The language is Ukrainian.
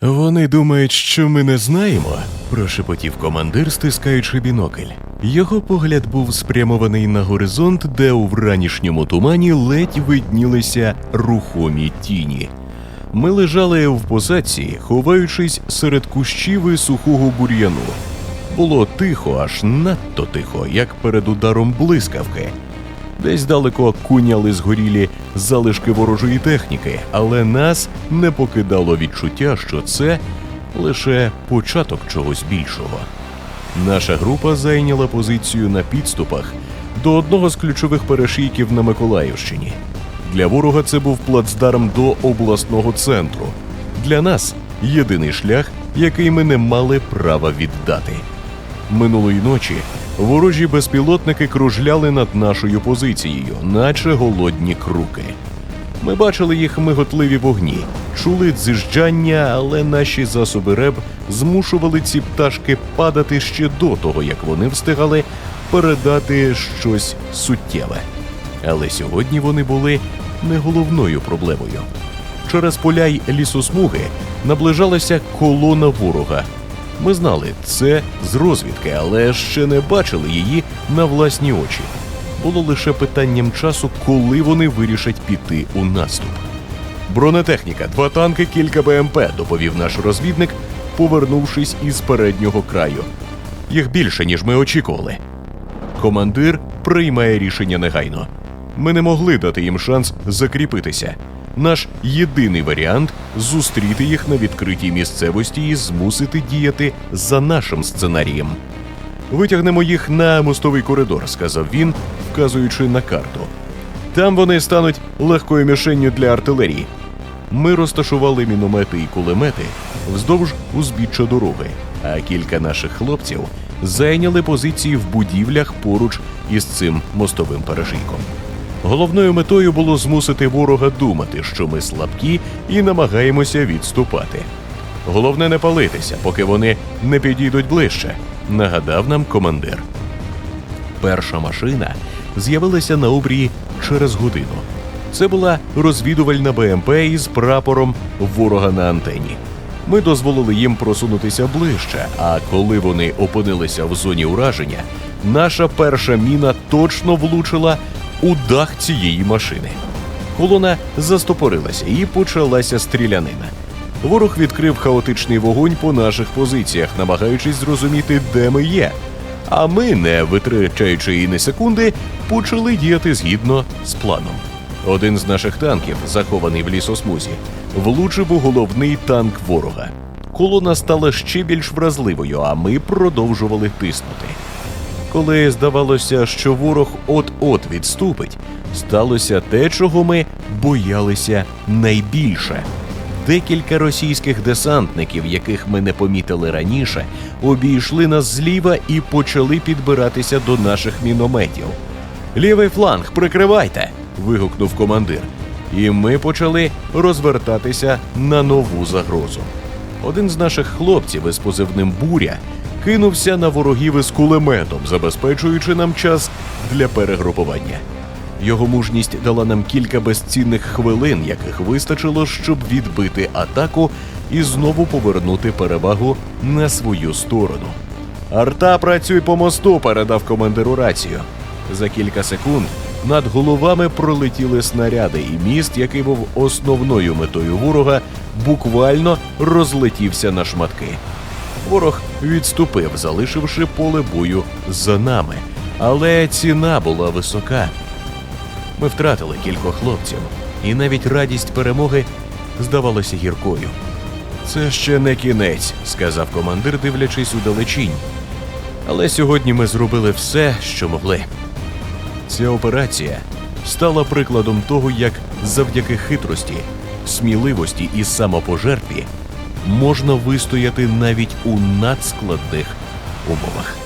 Вони думають, що ми не знаємо, прошепотів командир, стискаючи бінокль. Його погляд був спрямований на горизонт, де у вранішньому тумані ледь виднілися рухомі тіні. Ми лежали в посадці, ховаючись серед кущів і сухого бур'яну. Було тихо, аж надто тихо, як перед ударом блискавки. Десь далеко куняли згорілі залишки ворожої техніки, але нас не покидало відчуття, що це лише початок чогось більшого. Наша група зайняла позицію на підступах до одного з ключових перешийків на Миколаївщині. Для ворога це був плацдарм до обласного центру. Для нас єдиний шлях, який ми не мали права віддати. Минулої ночі ворожі безпілотники кружляли над нашою позицією, наче голодні круки. Ми бачили їх миготливі вогні, чули дзижджання, але наші засоби РЕБ змушували ці пташки падати ще до того, як вони встигали передати щось суттєве. Але сьогодні вони були не головною проблемою. Через поля й лісосмуги наближалася колона ворога. Ми знали це з розвідки, але ще не бачили її на власні очі. Було лише питанням часу, коли вони вирішать піти у наступ. Бронетехніка, два танки, кілька БМП, доповів наш розвідник, повернувшись із переднього краю. Їх більше, ніж ми очікували. Командир приймає рішення негайно. Ми не могли дати їм шанс закріпитися. Наш єдиний варіант зустріти їх на відкритій місцевості і змусити діяти за нашим сценарієм. Витягнемо їх на мостовий коридор, сказав він, вказуючи на карту. Там вони стануть легкою мішенню для артилерії. Ми розташували міномети і кулемети вздовж узбіччя дороги, а кілька наших хлопців зайняли позиції в будівлях поруч із цим мостовим перешийком. Головною метою було змусити ворога думати, що ми слабкі і намагаємося відступати. Головне не палитися, поки вони не підійдуть ближче, нагадав нам командир. Перша машина з'явилася на обрії через годину. Це була розвідувальна БМП із прапором ворога на антені. Ми дозволили їм просунутися ближче, а коли вони опинилися в зоні ураження, наша перша міна точно влучила у дах цієї машини. Колона застопорилася і почалася стрілянина. Ворог відкрив хаотичний вогонь по наших позиціях, намагаючись зрозуміти, де ми є. А ми, не витрачаючи і не секунди, почали діяти згідно з планом. Один з наших танків, захований в лісосмузі, влучив у головний танк ворога. Колона стала ще більш вразливою, а ми продовжували тиснути. Коли здавалося, що ворог от-от відступить, сталося те, чого ми боялися найбільше. Декілька російських десантників, яких ми не помітили раніше, обійшли нас зліва і почали підбиратися до наших мінометів. Лівий фланг, прикривайте. вигукнув командир. І ми почали розвертатися на нову загрозу. Один з наших хлопців із позивним буря кинувся на ворогів із кулеметом, забезпечуючи нам час для перегрупування. Його мужність дала нам кілька безцінних хвилин, яких вистачило, щоб відбити атаку і знову повернути перевагу на свою сторону. Арта, працюй по мосту, передав командиру рацію. За кілька секунд над головами пролетіли снаряди, і міст, який був основною метою ворога, буквально розлетівся на шматки. Ворог відступив, залишивши поле бою за нами, але ціна була висока. Ми втратили кількох хлопців, і навіть радість перемоги здавалася гіркою. Це ще не кінець, сказав командир, дивлячись у далечінь. Але сьогодні ми зробили все, що могли. Ця операція стала прикладом того, як завдяки хитрості, сміливості і самопожертві можна вистояти навіть у надскладних умовах.